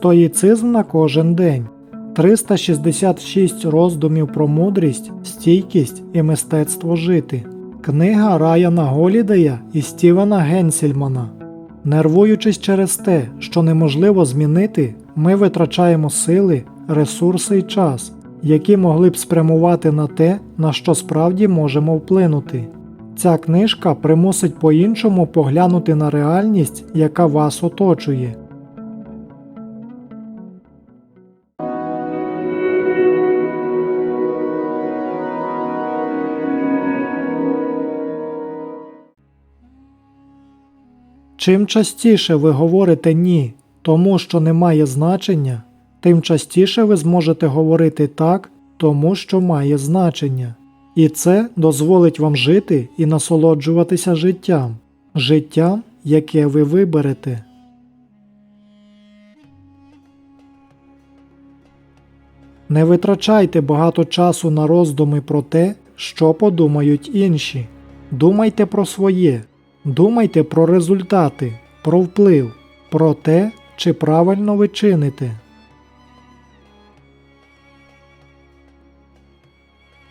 Стоїцизм на кожен день. 366 роздумів про мудрість, стійкість і мистецтво жити. Книга Раяна Голідея і Стівена Генсельмана. Нервуючись через те, що неможливо змінити, ми витрачаємо сили, ресурси і час, які могли б спрямувати на те, на що справді можемо вплинути. Ця книжка примусить по-іншому поглянути на реальність, яка вас оточує. Чим частіше ви говорите ні тому, що не має значення, тим частіше ви зможете говорити так, тому що має значення. І це дозволить вам жити і насолоджуватися життям, життям, яке ви виберете. Не витрачайте багато часу на роздуми про те, що подумають інші. Думайте про своє, думайте про результати, про вплив, про те, чи правильно ви чините.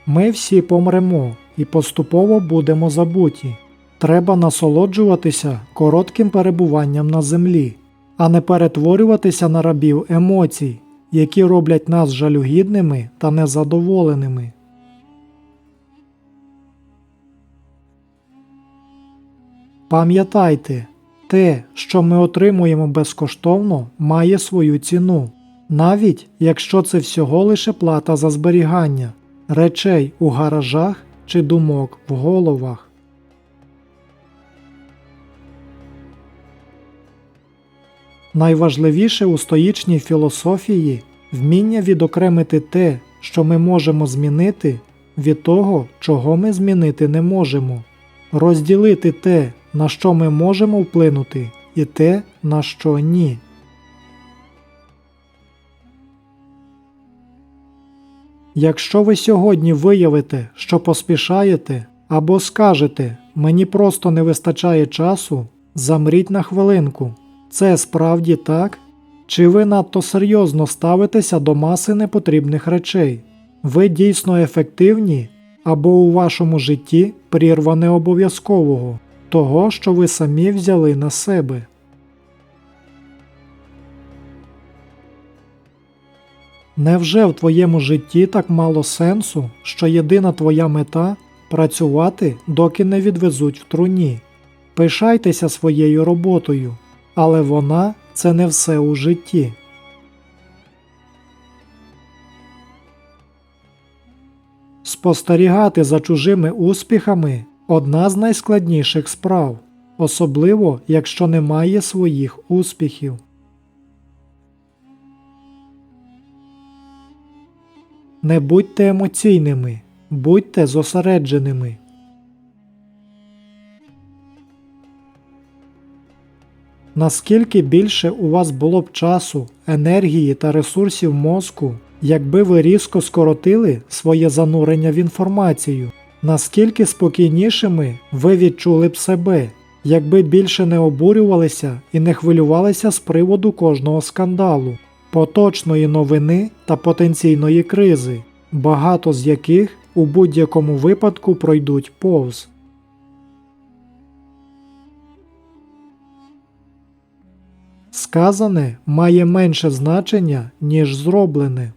Ми всі помремо і поступово будемо забуті. Треба насолоджуватися коротким перебуванням на землі, а не перетворюватися на рабів емоцій, які роблять нас жалюгідними та незадоволеними. Пам'ятайте, те, що ми отримуємо безкоштовно, має свою ціну, навіть якщо це всього лише плата за зберігання речей у гаражах чи думок в головах. Найважливіше у стоїчній філософії вміння відокремити те, що ми можемо змінити, від того, чого ми змінити не можемо, розділити те, на що ми можемо вплинути, і те, на що ні. Якщо ви сьогодні виявите, що поспішаєте, або скажете мені просто не вистачає часу, замріть на хвилинку. Це справді так? Чи ви надто серйозно ставитеся до маси непотрібних речей? Ви дійсно ефективні, або у вашому житті прірва необов'язкового, того, що ви самі взяли на себе? Невже в твоєму житті так мало сенсу, що єдина твоя мета працювати, доки не відвезуть в труні? Пишайтеся своєю роботою, але вона це не все у житті. Спостерігати за чужими успіхами одна з найскладніших справ, особливо якщо немає своїх успіхів. Не будьте емоційними, будьте зосередженими. Наскільки більше у вас було б часу, енергії та ресурсів мозку, якби ви різко скоротили своє занурення в інформацію, наскільки спокійнішими ви відчули б себе, якби більше не обурювалися і не хвилювалися з приводу кожного скандалу, поточної новини та потенційної кризи, багато з яких у будь-якому випадку пройдуть повз. Сказане має менше значення, ніж зроблене.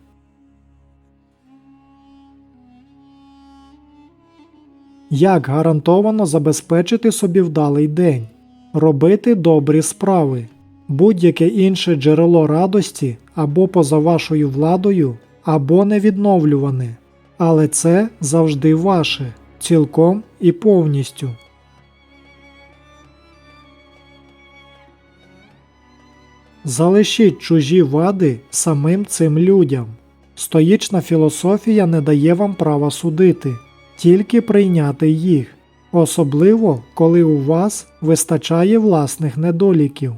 Як гарантовано забезпечити собі вдалий день, робити добрі справи, будь-яке інше джерело радості або поза вашою владою, або невідновлюване, але це завжди ваше, цілком і повністю. Залишіть чужі вади самим цим людям. Стоїчна філософія не дає вам права судити, тільки прийняти їх, особливо коли у вас вистачає власних недоліків.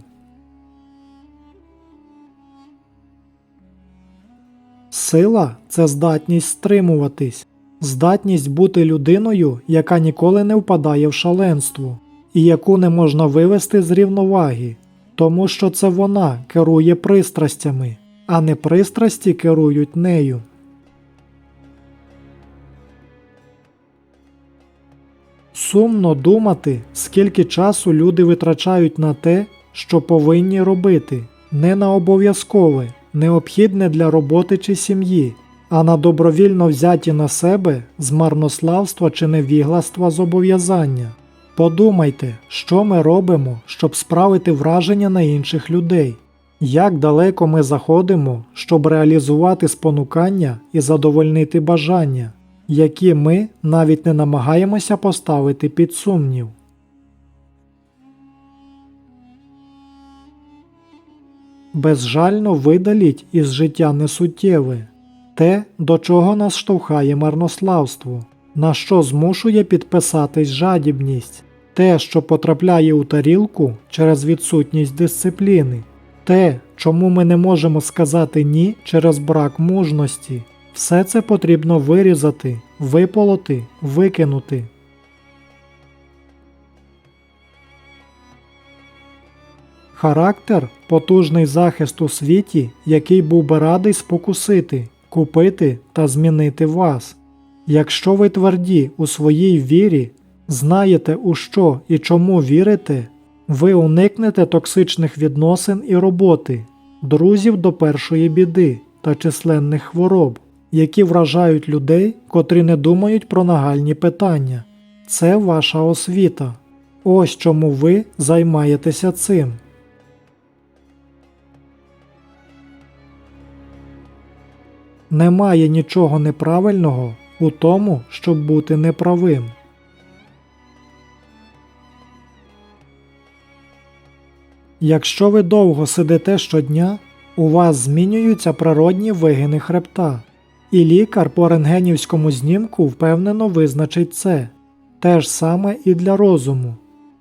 Сила це здатність стримуватись, здатність бути людиною, яка ніколи не впадає в шаленство, і яку не можна вивести з рівноваги. тому що це вона керує пристрастями, а не пристрасті керують нею. Сумно думати, скільки часу люди витрачають на те, що повинні робити, не на обов'язкове, необхідне для роботи чи сім'ї, а на добровільно взяті на себе з марнославства чи невігластва зобов'язання. Подумайте, що ми робимо, щоб справити враження на інших людей, як далеко ми заходимо, щоб реалізувати спонукання і задовольнити бажання, які ми навіть не намагаємося поставити під сумнів. Безжально видаліть із життя несуттєве те, до чого нас штовхає марнославство, на що змушує підписатись жадібність, те, що потрапляє у тарілку через відсутність дисципліни, те, чому ми не можемо сказати ні через брак мужності. Все це потрібно вирізати, виполоти, викинути. Характер потужний захист у світі, який був би радий спокусити, купити та змінити вас. Якщо ви тверді у своїй вірі, знаєте, у що і чому вірите, ви уникнете токсичних відносин і роботи, друзів до першої біди та численних хвороб, які вражають людей, котрі не думають про нагальні питання. Це ваша освіта. Ось чому ви займаєтеся цим. Немає нічого неправильного у тому, щоб бути неправим. Якщо ви довго сидите щодня, у вас змінюються природні вигини хребта, і лікар по рентгенівському знімку впевнено визначить це. Те ж саме і для розуму.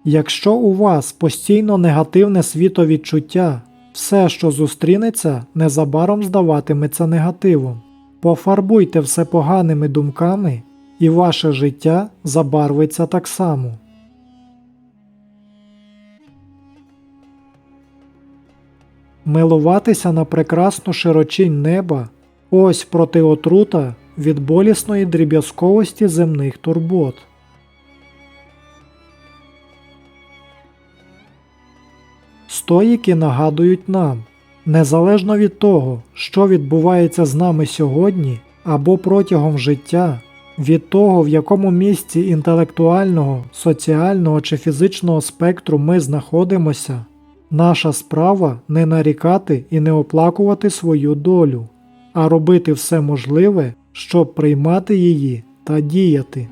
Якщо у вас постійно негативне світовідчуття, все, що зустрінеться, незабаром здаватиметься негативом. Пофарбуйте все поганими думками, і ваше життя забарвиться так само. Милуватися на прекрасну широчінь неба ось протиотрута від болісної дріб'язковості земних турбот. Стоїки нагадують нам, незалежно від того, що відбувається з нами сьогодні або протягом життя, від того, в якому місці інтелектуального, соціального чи фізичного спектру ми знаходимося, наша справа не нарікати і не оплакувати свою долю, а робити все можливе, щоб приймати її та діяти.